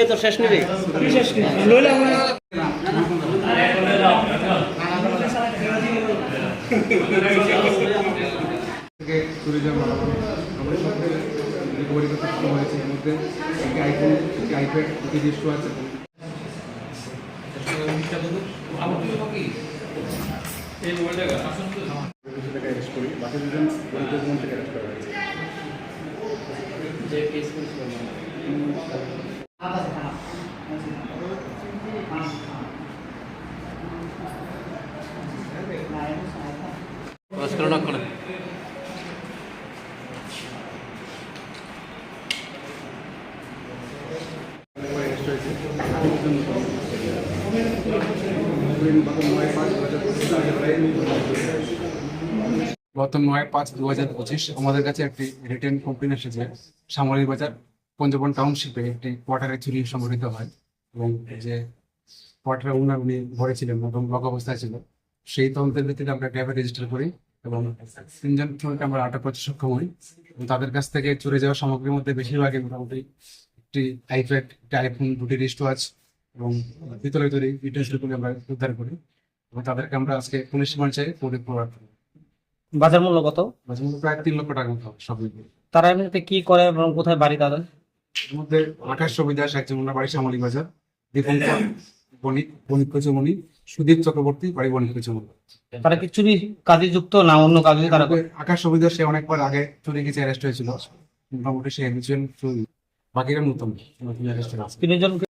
এ তো শেষ নিবি। থেকে ট্যুরিজম করতে শুরু হয়েছে এর মধ্যে। একটি আইফোন একটি আইপ্যাড একটি দৃশ্য আছে করি বাকি দুজন থেকে অ্যারেস্ট করা করে অ্যারেস্ট হয়েছে বাকি দুজন গত নয় পাঁচ দু হাজার পঁচিশ আমাদের কাছে একটি রিটেন কমপ্লেন এসেছে, সামরিক বাজার পঞ্চবন টাউনশিপে একটি কোয়ার্টারে চুরি সংঘটিত হয়। এবং যে কোয়ার্টারে ওনার উনি ঘরে ছিলেন এবং লক অবস্থায় ছিল সেই তদন্তের ভিত্তিতে আমরা ড্রাইভার রেজিস্টার করি এবং তিনজন চোরকে আমরা আটক করতে সক্ষম হই। তাদের কাছ থেকে চুরি যাওয়া সামগ্রীর মধ্যে বেশিরভাগই মোটামুটি একটি আইপ্যাড একটি আইফোন দুটি রিস্ট ওয়াচ এবং পিতলে তৈরি ইউটেন্সিলগুলি আমরা উদ্ধার করি এবং তাদেরকে আমরা আজকে পুলিশ রিমান্ড পরে করি। বাজার মূল্য কত? মাঝে মধ্যে প্রায় তিন লক্ষ টাকা মতো সব মিলিয়ে। তারা এমনিতে কি করে এবং কোথায় বাড়ি তাদের? এর মধ্যে আকাশ সুবিধাস একজন ওনার বাড়ি শ্যামলী বাজার দীপঙ্কর বণিক বণিক কচুমণি সুদীপ চক্রবর্তী বাড়ি বণিক কচুমণি তারা কি চুরি কাজে যুক্ত না অন্য কাজে তারা? আকাশ সুবিধা সে অনেকবার আগে চুরি গেছে অ্যারেস্ট হয়েছিল। মোটামুটি সে হ্যাবিচুয়াল চুরি। বাকিরা নতুন নতুন অ্যারেস্ট হয়েছে। তিনজন